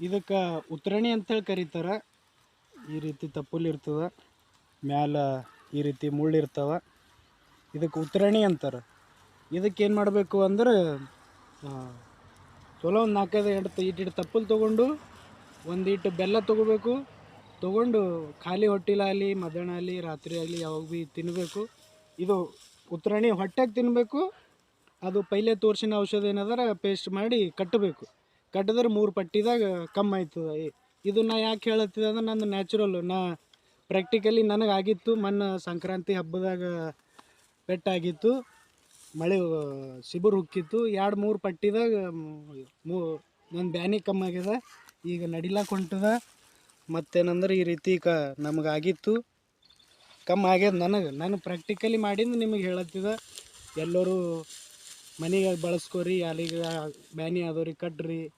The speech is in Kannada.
ಇದಕ್ಕೆ ಉತ್ತರಣಿ ಅಂತೇಳಿ ಕರೀತಾರೆ. ಈ ರೀತಿ ತಪ್ಪುಲಿರ್ತದೆ ಮ್ಯಾಲ ಈ ರೀತಿ ಮುಳ್ಳು ಇರ್ತವೆ. ಇದಕ್ಕೆ ಉತ್ತರಣಿ ಅಂತಾರೆ. ಇದಕ್ಕೆ ಏನು ಮಾಡಬೇಕು ಅಂದ್ರೆ ಚಲೋ ಒಂದು ನಾಲ್ಕೈದು ಎಂಟು ಇಟ್ಟು ತಪ್ಪಲು ತೊಗೊಂಡು ಒಂದಿಟ್ಟು ಬೆಲ್ಲ ತೊಗೋಬೇಕು. ತೊಗೊಂಡು ಖಾಲಿ ಹೊಟ್ಟಿಲಾಗಲಿ ಮಧ್ಯಾಹ್ನ ಆಗಲಿ, ರಾತ್ರಿ ಆಗಲಿ, ಯಾವಾಗ ಭೀ ತಿನ್ನಬೇಕು ಇದು ಉತ್ತರಣಿ ಹೊಟ್ಟೆಗೆ ತಿನ್ನಬೇಕು ಅದು ಪೈಲೆ ತೋರಿಸಿನ ಔಷಧ ಏನಾದ್ರೆ ಪೇಸ್ಟ್ ಮಾಡಿ ಕಟ್ಟಬೇಕು. ಕಟ್ಟಿದ್ರೆ ಮೂರು ಪಟ್ಟಿದಾಗ ಕಮ್ಮಿ ಆಯ್ತದ. ಇದು ನಾ ಯಾಕೆ ಹೇಳತ್ತಿದೆ ಅಂದ್ರೆ ನಂದು ನ್ಯಾಚುರಲ್ ನಾ ಪ್ರಾಕ್ಟಿಕಲಿ ನನಗೆ ಆಗಿತ್ತು ಮೊನ್ನೆ ಸಂಕ್ರಾಂತಿ ಹಬ್ಬದಾಗ ಪೆಟ್ಟಾಗಿತ್ತು, ಮಳೆ ಸಿಬುರು ಹುಕ್ಕಿತ್ತು ಎರಡು ಮೂರು ಪಟ್ಟಿದಾಗ, ಮೂ ನನ್ನ ಬ್ಯಾನಿ ಕಮ್ಮಿ ಆಗ್ಯದ, ಈಗ ನಡಿಲಾಕ ಹೊಂಟದ, ಮತ್ತೇನಂದ್ರೆ ಈ ರೀತಿ ಕ, ನಮಗಾಗಿತ್ತು, ಕಮ್ಮಿ ಆಗ್ಯದ ನನಗೆ, ನಾನು ಪ್ರಾಕ್ಟಿಕಲಿ ಮಾಡಿದ್ದು ನಿಮಗೆ ಹೇಳತ್ತಿದ, ಎಲ್ಲರೂ ಮನೆಗೆ ಬಳಸ್ಕೊರಿ ಅಲ್ಲಿಗೆ ಬ್ಯಾನಿ ಆದವ್ರಿ ಕಟ್ರಿ.